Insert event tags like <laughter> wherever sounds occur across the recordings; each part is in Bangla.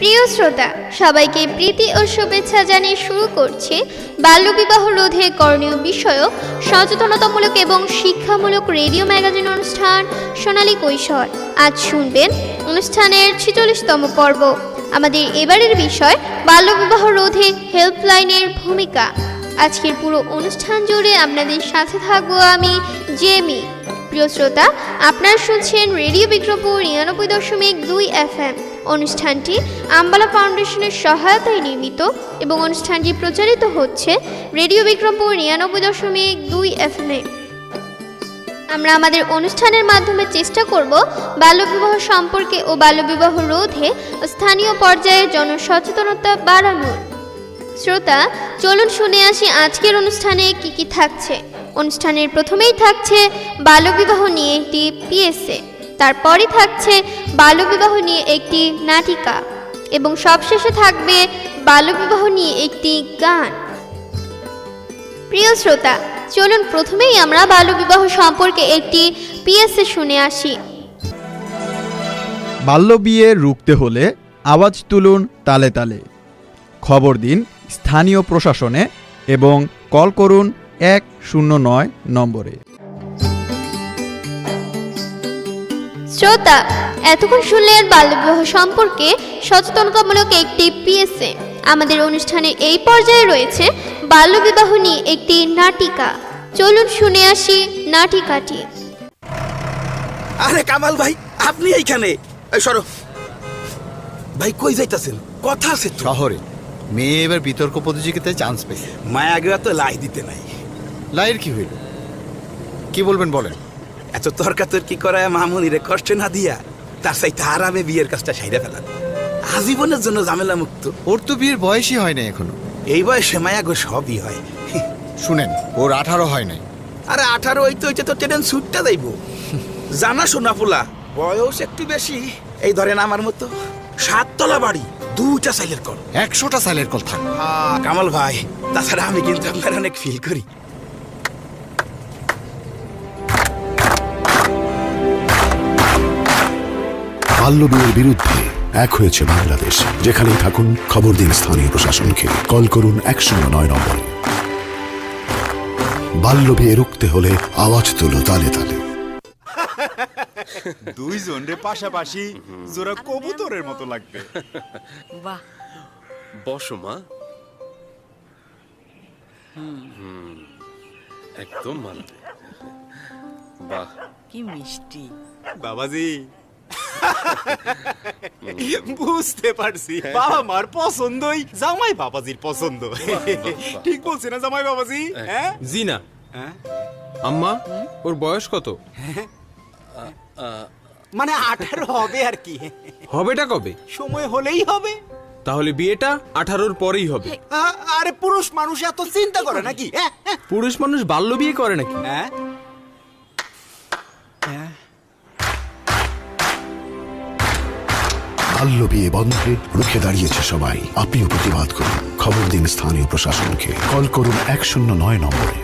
প্রিয় শ্রোতা, সবাইকে প্রীতি ও শুভেচ্ছা জানিয়ে শুরু করছে বাল্যবিবাহ রোধে করণীয় বিষয়ক সচেতনতামূলক এবং শিক্ষামূলক রেডিও ম্যাগাজিন অনুষ্ঠান সোনালী কৈশোর। আজ শুনবেন অনুষ্ঠানের ছিচল্লিশতম পর্ব। আমাদের এবারের বিষয়, বাল্যবিবাহ রোধে হেল্পলাইনের ভূমিকা। আজকের পুরো অনুষ্ঠান জুড়ে আপনাদের সাথে থাকব আমি জেমি। প্রিয় শ্রোতা, আপনারা শুনছেন রেডিও বিক্রমপুর নিরানব্বই দশমিক দুই এফ এম অনুষ্ঠানটি আম্বালা ফাউন্ডেশনের সহায়তায় নির্মিত এবং অনুষ্ঠানটি প্রচারিত হচ্ছে রেডিও বিক্রমপুর নিরানব্বই দশমিক দুই এফ এ আমরা আমাদের অনুষ্ঠানের মাধ্যমে চেষ্টা করব বাল্যবিবাহ সম্পর্কে ও বাল্যবিবাহ রোধে স্থানীয় পর্যায়ে জনসচেতনতা বাড়ানোর। শ্রোতা, চলুন শুনে আসি আজকের অনুষ্ঠানে কি কি থাকছে। অনুষ্ঠানের প্রথমেই থাকছে বাল্যবিবাহ নিয়ে একটি পিএসএ, তারপরই থাকছে বাল্যবিবাহ নিয়ে একটি নাটিকা এবং সবশেষে থাকবে বাল্যবিবাহ নিয়ে একটি গান। প্রিয় শ্রোতা, চলুন প্রথমেই আমরা বাল্যবিবাহ সম্পর্কে একটি পিএসএ শুনে আসি। বাল্য বিয়ে রুখতে হলে আওয়াজ তুলুন তালে তালে। খবর দিন স্থানীয় প্রশাসনে এবং কল করুন এক শূন্য নয় নম্বরে। শ্রোতা এতক্ষণ শুনলেন বাল্যবিবাহ সম্পর্কে সচেতনতামূলক একটি পিএসএ। আমাদের অনুষ্ঠানের এই পর্যায়ে রয়েছে বাল্যবিবাহ নিয়ে একটি নাটিকা। চলুন শুনে আসি নাটিকাটি। আরে কামাল ভাই আপনি এইখানে। এই সরো। ভাই কই যাইতাছেন? কথা আছে তো। শহরে। মেয়ে এবার বিতর্ক প্রতিযোগিতায় চান্স পেয়েছে। মায়া তো লাই দিতে নাই। লাইয়ের কি হইল? কি বলবেন বলেন? এত তর্কাতর্কি করায় মামুনি রে কষ্ট না দিয়া তার সাইতে আরামে বিয়ের কাজটা সাইরা ফেলান আজীবনের জন্য ঝামেলা মুক্ত ওর তো বিয়ের বয়সই হয় না এখনও। এই বয়সে মায়া গো সবই হয়। শুনেন ওর আঠারো হয় নাই। আরে আঠারো হইতে হইতে তো ট্রেন ছুটটা যাইব জানা শোনা পোলা বয়স একটু বেশি। এই ধরেন আমার মতো সাততলা বাড়ি দুটা সাইলের কল। একশোটা সাইলের কল থাক। কামাল ভাই তাছাড়া আমি কিন্তু আপনার অনেক ফিল করি। বাল্যবিয়ের বিরুদ্ধে এক হয়েছে বাংলাদেশ। যেখানেই থাকুন খবর দিন স্থানীয় প্রশাসনকে। কল করুন এক শূন্য নয় নম্বরে। বাল্য বিয়ে রুখতে হলে আওয়াজ তুলো তালে তালে। <laughs> দুইজন রে পাশাপাশি জোড়া কবুতরের মতো লাগবে। বাহ। বসো মা। হুম, একদম মানবে বাহ। কি মিষ্টি। বাবাজি <laughs> বুঝতে পারছি। বাবা মার পছন্দই জামাই বাবাজির পছন্দ। <laughs> ঠিক বলছে না জামাই বাবাজি? হ্যাঁ। জি না হ্যাঁ? আম্মা ওর বয়স কত? মানে আঠারো হবে আর কি। হবেটা কবে? সময় হলেই হবে। তাহলে বিয়েটা আঠারোর পরেই হবে। আরে পুরুষ মানুষ এত চিন্তা করে নাকি? হ্যাঁ? হ্যাঁ? পুরুষ মানুষ বাল্য বিয়ে করে নাকি? হ্যাঁ। হ্যাঁ বাল্য বন্ধে রুখে দাঁড়িয়েছে সবাই। আপনিও প্রতিবাদ করুন। খবর দিন স্থানীয় প্রশাসনকে। কল করুন এক শূন্য নয় নম্বরে।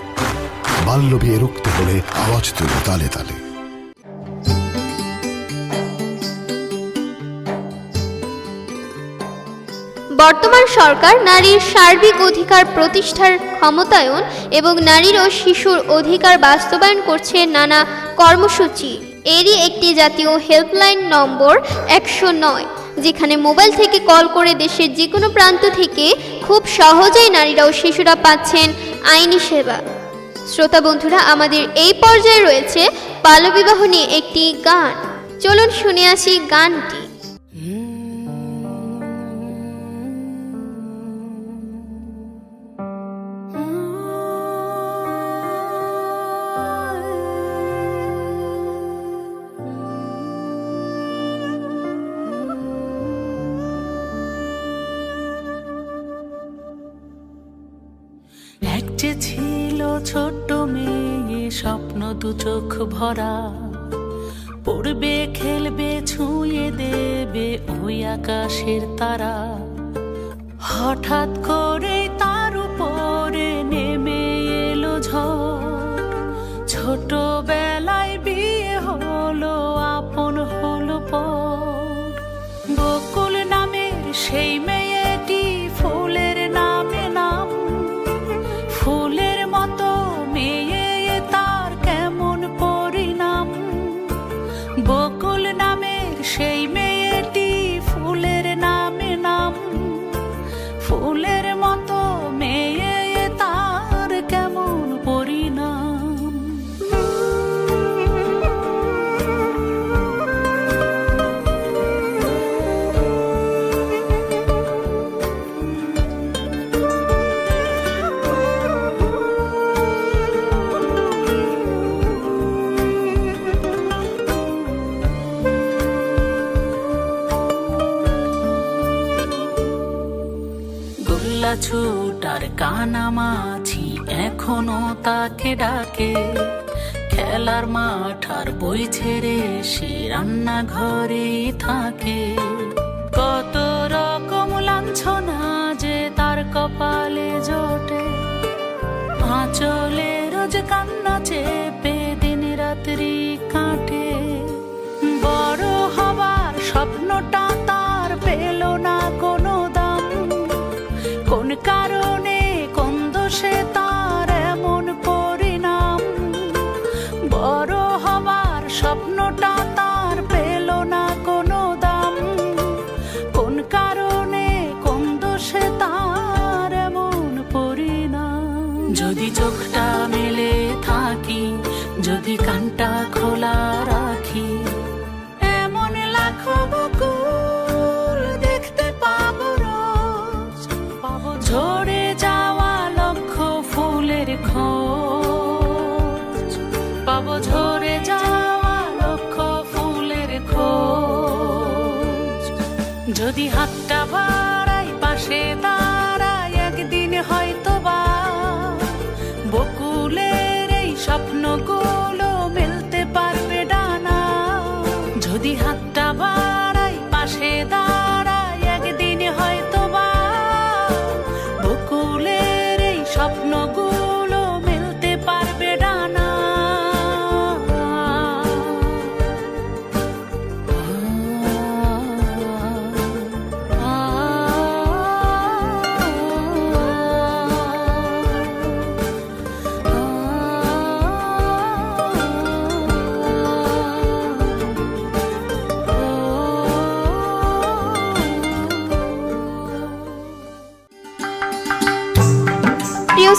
বাল্য বিয়ে রুখতে হলে আওয়াজ তুলুন তালে তালে। বর্তমান সরকার নারীর সার্বিক অধিকার প্রতিষ্ঠার ক্ষমতায়ন এবং নারীর ও শিশুর অধিকার বাস্তবায়ন করছে নানা কর্মসূচি। এরই একটি জাতীয় হেল্পলাইন নম্বর একশো নয়। যেখানে মোবাইল থেকে কল করে দেশের যে কোনো প্রান্ত থেকে খুব সহজেই নারীরা ও শিশুরা পাচ্ছেন আইনি সেবা। শ্রোতা বন্ধুরা, আমাদের এই পর্যায়ে রয়েছে বাল্যবিবাহ নিয়ে একটি গান। চলুন শুনে আসি গানটি। এক যে ছিল ছোট্ট মেয়ে, স্বপ্ন দু চোখ ভরা। পড়বে, খেলবে, ছুঁয়ে দেবে ওই আকাশের তারা। হঠাৎ করে তার উপরে নেমে এলো ঝড়। ছোটবেলায় ছুটার কানামাছি এখনও তাকে ডাকে। খেলার মাঠ আর বই ছেড়ে সে রান্নাঘরে থাকে। কত রকম লাঞ্ছনা যে তার কপালে জোটে। আঁচলে রোজ কান্না চেপে দিন রাত্রি কাটে। বড় হবার স্বপ্নটা যদি কানটা খোলা রাখি, এমন লাখো বকুল দেখতে পাবো রোজ। পাবো ঝরে যাওয়া লক্ষ ফুলের খোঁজ। পাবো ঝরে যাওয়া লক্ষ ফুলের খোঁজ। যদি হাতটা বাড়াই পাশে দাঁড়াই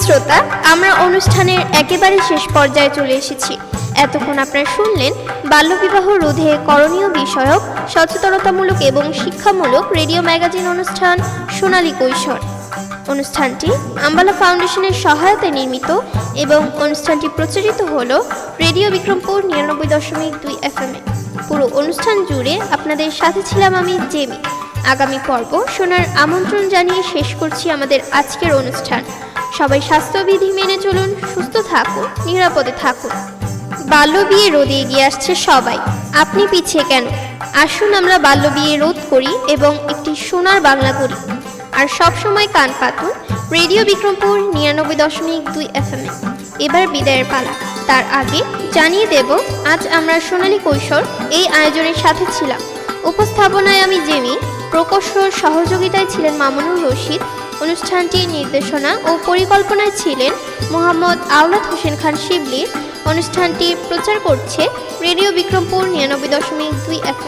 শ্রোতা, আমরা অনুষ্ঠানের একেবারে শেষ পর্যায়ে চলে এসেছি। এতক্ষণ আপনারা শুনলেন বাল্যবিবাহ রোধে করণীয় বিষয়ক, সচেতনতামূলক এবং শিক্ষামূলক রেডিও ম্যাগাজিন অনুষ্ঠান সোনালী কৈশোর। অনুষ্ঠানটি আম্বালা ফাউন্ডেশনের সহায়তায় নির্মিত এবং অনুষ্ঠানটি প্রচারিত হল রেডিও বিক্রমপুর নিরানব্বই দশমিক দুই এফ এ। পুরো অনুষ্ঠান জুড়ে আপনাদের সাথে ছিলাম আমি জেমি। আগামী পর্ব শোনার আমন্ত্রণ জানিয়ে শেষ করছি আমাদের আজকের অনুষ্ঠান। সবাই স্বাস্থ্যবিধি মেনে চলুন, সুস্থ থাকুন, নিরাপদে থাকুন। বাল্য বিয়ে রোধে এগিয়ে আসছে সবাই। আপনি পিছিয়ে কেন? আসুন আমরা বাল্য বিয়ে রোধ করি এবং একটি সোনার বাংলা করি। আর সব সময় কান পাতুন, রেডিও বিক্রমপুর নিরানব্বই দশমিক দুই এফ এম এবার বিদায়ের পালা। তার আগে জানিয়ে দেব, আজ আমরা সোনালী কৈশোর এই আয়োজনের সাথে ছিলাম। উপস্থাপনায় আমি জেমি, প্রকৌশল সহযোগিতায় ছিলেন মামুনুর রশিদ অনুষ্ঠানটির নির্দেশনা ও পরিকল্পনায় ছিলেন মোহাম্মদ আওলাদ হোসেন খান শিবলি। অনুষ্ঠানটি প্রচার করছে রেডিও বিক্রমপুর নিরানব্বই দশমিক দুই এফ